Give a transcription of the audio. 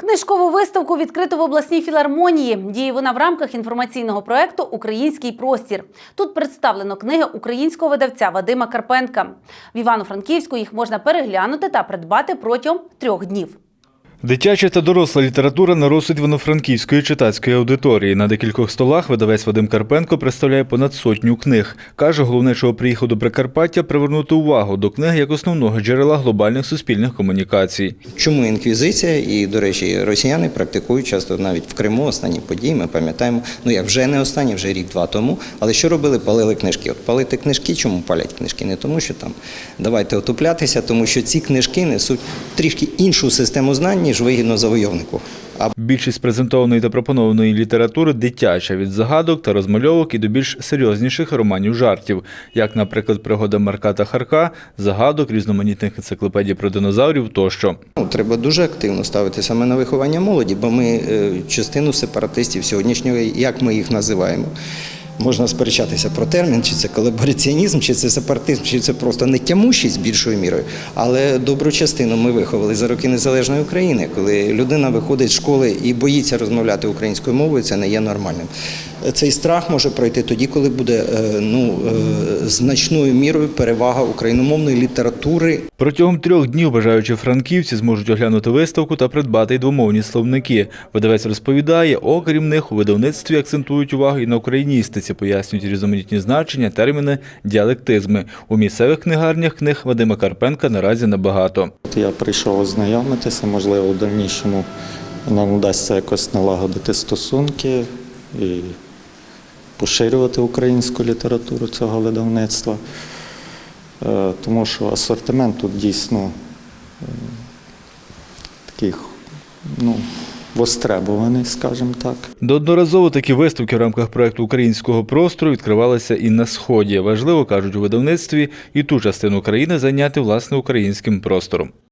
Книжкову виставку відкрито в обласній філармонії. Діє вона в рамках інформаційного проекту Український простір. Тут представлено книги українського видавця Вадима Карпенка. В Івано-Франківську їх можна переглянути та придбати протягом трьох днів. Дитяча та доросла література на розсуд івано-франківської читацької аудиторії. На декількох столах видавець Вадим Карпенко представляє понад сотню книг. Каже, головне, чого приїхав до Прикарпаття, привернути увагу до книг як основного джерела глобальних суспільних комунікацій. Чому інквізиція? І, до речі, росіяни практикують часто навіть в Криму останні події. Ми пам'ятаємо, ну як вже не останні, вже рік-два тому. Але що робили? Палили книжки. От палити книжки, чому палять книжки? Не тому, що там давайте отуплятися, тому що ці книжки несуть трішки іншу систему знань, ніж вигідно завойовнику. А Більшість презентованої та пропонованої літератури дитяча від загадок та розмальовок і до більш серйозніших романів жартів, як, наприклад, пригода Марка та Харка, загадок, різноманітних енциклопедій про динозаврів тощо. Ну, треба дуже активно ставити саме на виховання молоді, бо ми е, частину сепаратистів сьогоднішнього, як ми їх називаємо. Можна сперечатися про термін, чи це колабораціонізм, чи це сепаратизм, чи це просто нетямущість більшою мірою. Але добру частину ми виховали за роки незалежної України. Коли людина виходить з школи і боїться розмовляти українською мовою, це не є нормальним. Цей страх може пройти тоді, коли буде е, ну, е, значною мірою перевага україномовної літератури Протягом трьох днів бажаючі франківці зможуть оглянути виставку та придбати й двомовні словники. Видавець розповідає, окрім них у видавництві акцентують увагу і на україністиці, пояснюють різноманітні значення, терміни, діалектизми. У місцевих книгарнях книг Вадима Карпенка наразі небагато. Я прийшов ознайомитися, можливо, в дальнішому нам вдасться якось налагодити стосунки і поширювати українську літературу цього видавництва. Е, Тому що асортимент тут дійсно е, такий ну, востребований, скажімо так. Доодноразово такі виставки в рамках проекту українського простору відкривалися і на сході. Важливо кажуть у видавництві і ту частину країни зайняти власне українським простором.